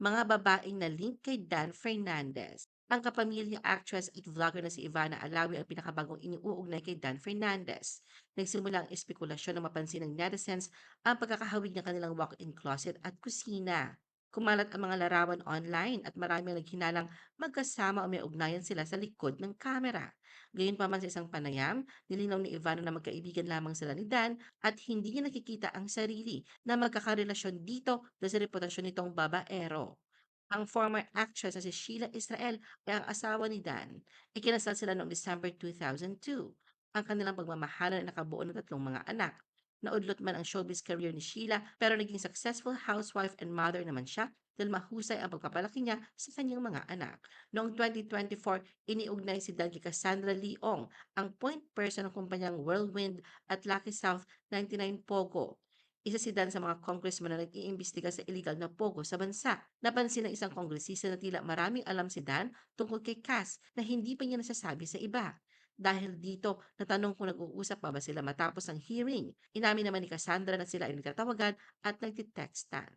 mga babaeng na link kay Dan Fernandez. Ang kapamilyang actress at vlogger na si Ivana Alawi ang pinakabagong iniuugnay kay Dan Fernandez. Nagsimula ang espekulasyon na mapansin ng netizens ang pagkakahawig ng kanilang walk-in closet at kusina. Kumalat ang mga larawan online at marami ang naghinalang magkasama o may ugnayan sila sa likod ng kamera. Gayunpaman sa isang panayam, nilinaw ni Ivana na magkaibigan lamang sila ni Dan at hindi niya nakikita ang sarili na magkakarelasyon dito sa reputasyon nitong babaero. Ang former actress na si Sheila Israel ay ang asawa ni Dan. Ikinasal sila noong December 2002. Ang kanilang pagmamahalan ay nakabuo ng tatlong mga anak. Naudlot man ang showbiz career ni Sheila pero naging successful housewife and mother naman siya dahil mahusay ang pagpapalaki niya sa kanyang mga anak. Noong 2024, iniugnay si Dan kay Cassandra Leong, ang point person ng kumpanyang Whirlwind at Lucky South 99 Pogo. Isa si Dan sa mga congressman na nag-iimbestiga sa illegal na pogo sa bansa. Napansin ng isang kongresista na tila maraming alam si Dan tungkol kay Cass na hindi pa niya nasasabi sa iba. Dahil dito, natanong kung nag-uusap pa ba sila matapos ang hearing. Inamin naman ni Cassandra na sila ay nagtatawagan at nagtitextan.